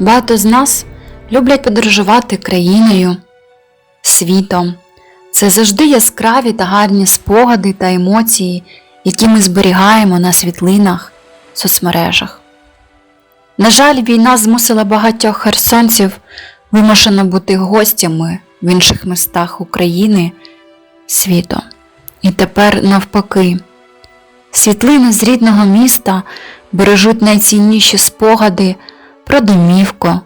Багато з нас люблять подорожувати країною, світом. Це завжди яскраві та гарні спогади та емоції, які ми зберігаємо на світлинах, соцмережах. На жаль, війна змусила багатьох херсонців вимушено бути гостями в інших містах України, світу. І тепер навпаки, світлини з рідного міста бережуть найцінніші спогади про домівку,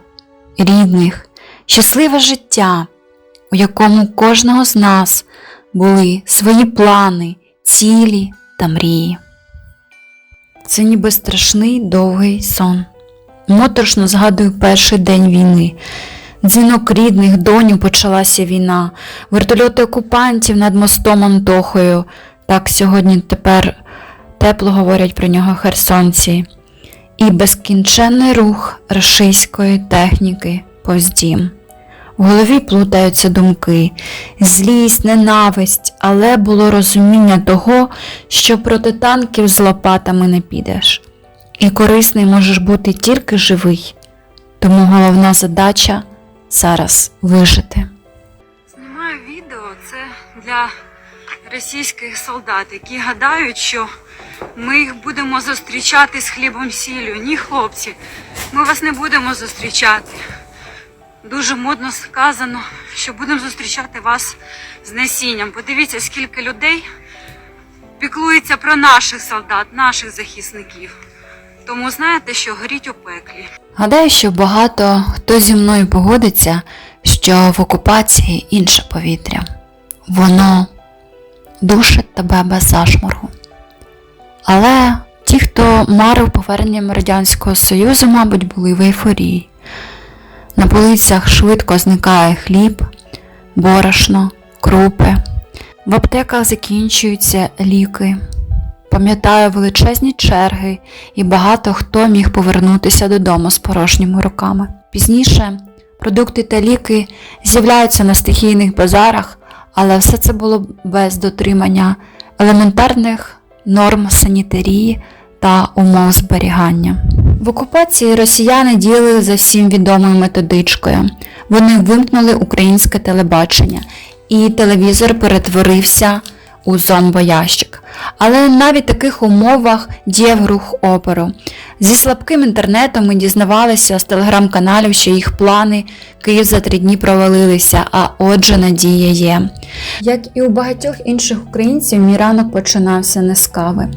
рідних, щасливе життя, у якому кожного з нас були свої плани, цілі та мрії. Це ніби страшний довгий сон. Моторошно згадую перший день війни. Дзвінок рідних, доню почалася війна, вертольоти окупантів над мостом Антохою. Так сьогодні тепер тепло говорять про нього херсонці. І безкінченний рух рашистської техніки повз дім. В голові плутаються думки, злість, ненависть, але було розуміння того, що проти танків з лопатами не підеш. І корисний можеш бути тільки живий. Тому головна задача зараз вижити. Знімаю відео це для російських солдат, які гадають, що ми їх будемо зустрічати з хлібом сіллю. Ні, хлопці, ми вас не будемо зустрічати. Дуже модно сказано, що будемо зустрічати вас з насінням. Подивіться, скільки людей піклується про наших солдат, наших захисників. Тому знаєте, що горіть у пеклі. Гадаю, що багато хто зі мною погодиться, що в окупації інше повітря. Воно душить тебе без зашморгу. Але ті, хто марив поверненням Радянського Союзу, мабуть, були в ейфорії. На полицях швидко зникає хліб, борошно, крупи. В аптеках закінчуються ліки. Пам'ятаю величезні черги, і багато хто міг повернутися додому з порожніми руками. Пізніше продукти та ліки з'являються на стихійних базарах, але все це було без дотримання елементарних норм санітарії та умов зберігання. В окупації росіяни діяли за всім відомою методичкою. Вони вимкнули українське телебачення, і телевізор перетворився у зомбоящик. Але навіть в таких умовах діяв рух опору. Зі слабким інтернетом ми дізнавалися з телеграм-каналів, що їх плани Київ за три дні провалилися, а отже надія є. Як і у багатьох інших українців, мій ранок починався не з кави.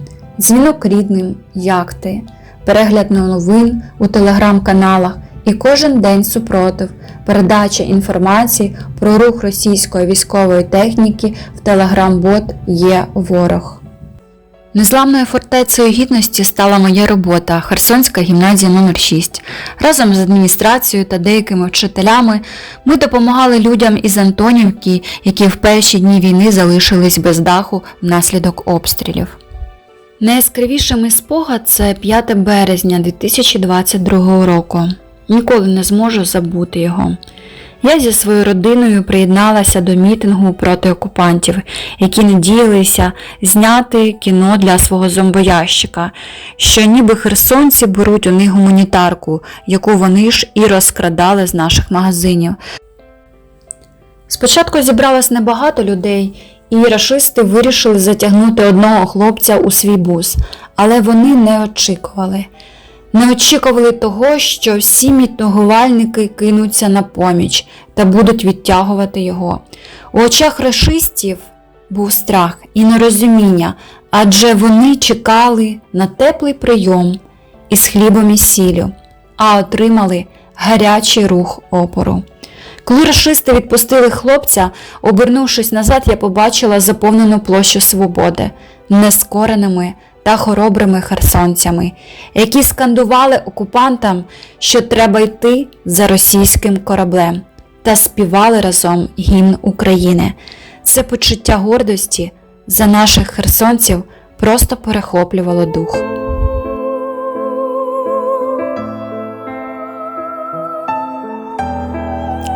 Дзвінок рідним, як ти, перегляд новин у телеграм-каналах і кожен день супротив, передача інформації про рух російської військової техніки в телеграм-бот є ворог. Незламною фортецею гідності стала моя робота Херсонська гімназія номер 6 Разом з адміністрацією та деякими вчителями ми допомагали людям із Антонівки, які в перші дні війни залишились без даху внаслідок обстрілів. Найяскравіший спогад це 5 березня 2022 року. Ніколи не зможу забути його. Я зі своєю родиною приєдналася до мітингу проти окупантів, які надіялися зняти кіно для свого зомбоящика, що ніби херсонці беруть у них гуманітарку, яку вони ж і розкрадали з наших магазинів. Спочатку зібралось небагато людей, і рашисти вирішили затягнути одного хлопця у свій бус, але вони не очікували. Не очікували того, що всі мітингувальники кинуться на поміч та будуть відтягувати його. У очах рашистів був страх і нерозуміння, адже вони чекали на теплий прийом із хлібом і сіллю, а отримали гарячий рух опору. Коли рашисти відпустили хлопця, обернувшись назад, я побачила заповнену площу свободи, нескореними та хоробрими херсонцями, які скандували окупантам, що треба йти за російським кораблем, та співали разом гімн України. Це почуття гордості за наших херсонців просто перехоплювало дух.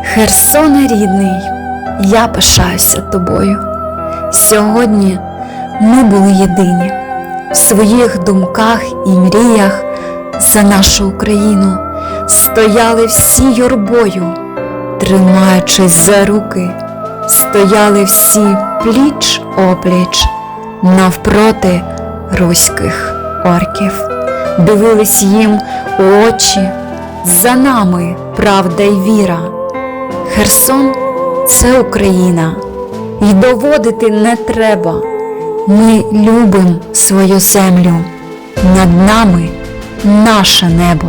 Херсоне рідний, я пишаюся тобою. Сьогодні ми були єдині в своїх думках і мріях за нашу Україну. стояли всі юрбою, тримаючись за руки, стояли всі пліч опліч навпроти руських орків, дивились їм у очі, за нами правда й віра. Херсон це Україна, і доводити не треба. Ми любимо свою землю, над нами наше небо.